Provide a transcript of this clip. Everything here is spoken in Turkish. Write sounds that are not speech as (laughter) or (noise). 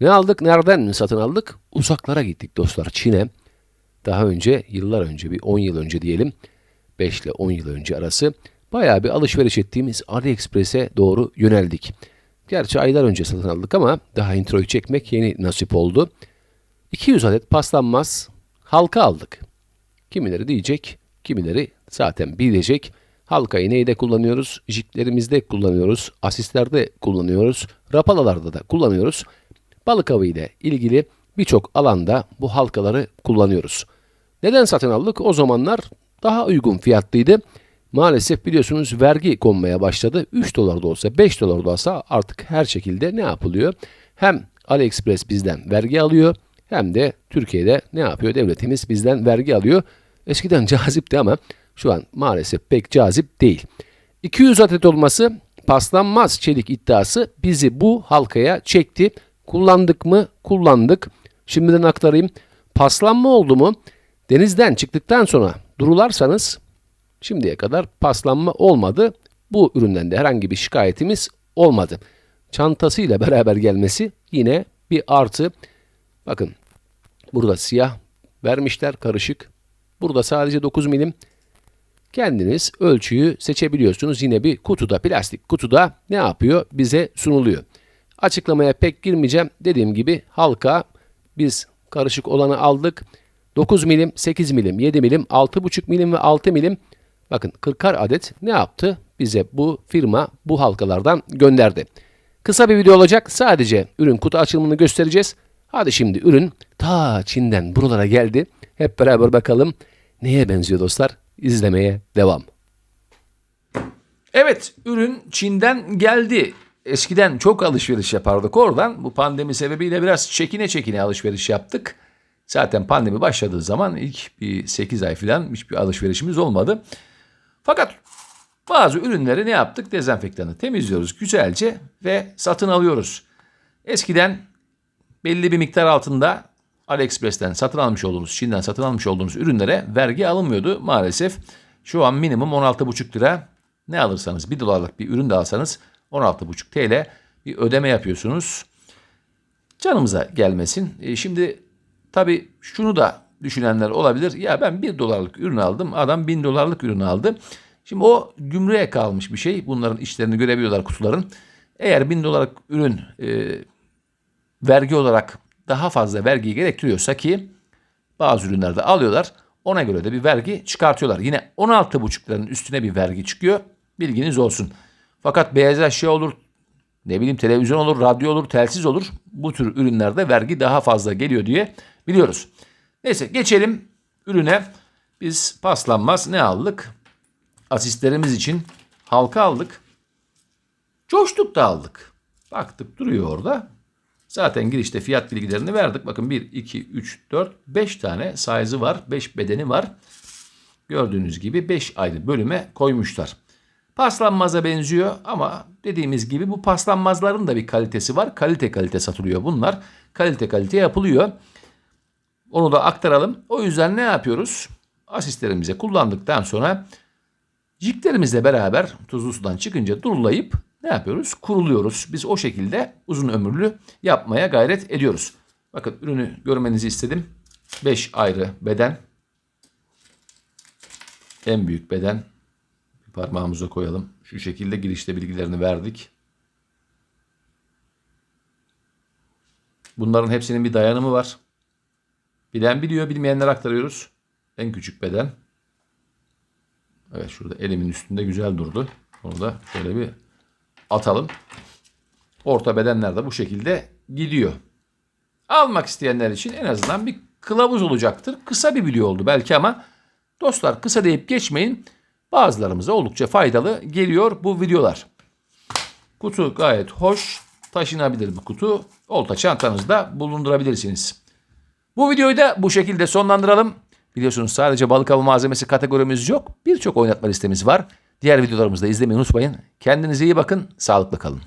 Ne aldık, nereden satın aldık? Uzaklara gittik dostlar, Çin'e. Daha önce, yıllar önce, bir 10 yıl önce diyelim, 5 ile 10 yıl önce arası bayağı bir alışveriş ettiğimiz AliExpress'e doğru yöneldik. Gerçi aylar önce satın aldık ama daha introyu çekmek yeni nasip oldu. 200 adet paslanmaz halka aldık. Kimileri diyecek, kimileri zaten bilecek. Halkayı neyde kullanıyoruz? Jiklerimizde kullanıyoruz, asistlerde kullanıyoruz, rapalalarda da kullanıyoruz. Balık avı ile ilgili birçok alanda bu halkaları kullanıyoruz. Neden satın aldık? O zamanlar daha uygun fiyatlıydı. Maalesef biliyorsunuz vergi konmaya başladı. 3 dolar da olsa 5 dolar da olsa artık her şekilde ne yapılıyor? Hem AliExpress bizden vergi alıyor hem de Türkiye'de ne yapıyor? Devletimiz bizden vergi alıyor. Eskiden (laughs) cazipti ama şu an maalesef pek cazip değil. 200 adet olması paslanmaz çelik iddiası bizi bu halkaya çekti. Kullandık mı? Kullandık. Şimdiden aktarayım. Paslanma oldu mu? Denizden çıktıktan sonra durularsanız şimdiye kadar paslanma olmadı. Bu üründen de herhangi bir şikayetimiz olmadı. Çantasıyla (laughs) beraber gelmesi yine bir artı. Bakın burada siyah vermişler karışık. Burada sadece 9 milim. Kendiniz ölçüyü seçebiliyorsunuz. Yine bir kutuda, plastik kutuda ne yapıyor? Bize sunuluyor. Açıklamaya pek girmeyeceğim. Dediğim gibi halka biz karışık olanı aldık. 9 milim, 8 milim, 7 milim, 6,5 milim ve 6 milim. Bakın 40'ar adet ne yaptı? Bize bu firma bu halkalardan gönderdi. Kısa bir video olacak. Sadece ürün kutu açılımını göstereceğiz. Hadi şimdi ürün ta Çin'den buralara geldi. Hep beraber bakalım neye benziyor dostlar. İzlemeye devam. Evet, ürün Çin'den geldi. Eskiden çok alışveriş yapardık oradan. Bu pandemi sebebiyle biraz çekine çekine alışveriş yaptık. Zaten pandemi başladığı zaman ilk bir 8 ay falan hiçbir alışverişimiz olmadı. Fakat bazı ürünleri ne yaptık? Dezenfektanı temizliyoruz güzelce ve satın alıyoruz. Eskiden belli bir miktar altında AliExpress'ten satın almış olduğunuz, Çin'den satın almış olduğunuz ürünlere vergi alınmıyordu maalesef. Şu an minimum 16,5 lira ne alırsanız 1 dolarlık bir ürün de alsanız 16,5 TL bir ödeme yapıyorsunuz. Canımıza gelmesin. E, şimdi tabii şunu da düşünenler olabilir. Ya ben 1 dolarlık ürün aldım. Adam 1000 dolarlık ürün aldı. Şimdi o gümrüğe kalmış bir şey. Bunların işlerini görebiliyorlar kutuların. Eğer 1000 dolarlık ürün e, vergi olarak daha fazla vergi gerektiriyorsa ki bazı ürünlerde alıyorlar. Ona göre de bir vergi çıkartıyorlar. Yine 16,5 liranın üstüne bir vergi çıkıyor. Bilginiz olsun. Fakat beyaz eşya olur, ne bileyim televizyon olur, radyo olur, telsiz olur. Bu tür ürünlerde vergi daha fazla geliyor diye biliyoruz. Neyse geçelim ürüne. Biz paslanmaz ne aldık? Asistlerimiz için halka aldık. Coştuk da aldık. Baktık duruyor orada. Zaten girişte fiyat bilgilerini verdik. Bakın 1, 2, 3, 4, 5 tane size'ı var. 5 bedeni var. Gördüğünüz gibi 5 ayrı bölüme koymuşlar. Paslanmaza benziyor ama dediğimiz gibi bu paslanmazların da bir kalitesi var. Kalite kalite satılıyor bunlar. Kalite kalite yapılıyor. Onu da aktaralım. O yüzden ne yapıyoruz? Asistlerimize kullandıktan sonra jiklerimizle beraber tuzlu sudan çıkınca durulayıp ne yapıyoruz? Kuruluyoruz. Biz o şekilde uzun ömürlü yapmaya gayret ediyoruz. Bakın ürünü görmenizi istedim. 5 ayrı beden. En büyük beden. Parmağımıza koyalım. Şu şekilde girişte bilgilerini verdik. Bunların hepsinin bir dayanımı var. Bilen biliyor, bilmeyenler aktarıyoruz. En küçük beden. Evet şurada elimin üstünde güzel durdu. Onu da şöyle bir atalım. Orta bedenler de bu şekilde gidiyor. Almak isteyenler için en azından bir kılavuz olacaktır. Kısa bir video oldu belki ama dostlar kısa deyip geçmeyin. Bazılarımıza oldukça faydalı geliyor bu videolar. Kutu gayet hoş. Taşınabilir bir kutu. olta çantanızda bulundurabilirsiniz. Bu videoyu da bu şekilde sonlandıralım. Biliyorsunuz sadece balık avı malzemesi kategorimiz yok. Birçok oynatma listemiz var. Diğer videolarımızı da izlemeyi unutmayın. Kendinize iyi bakın, sağlıklı kalın.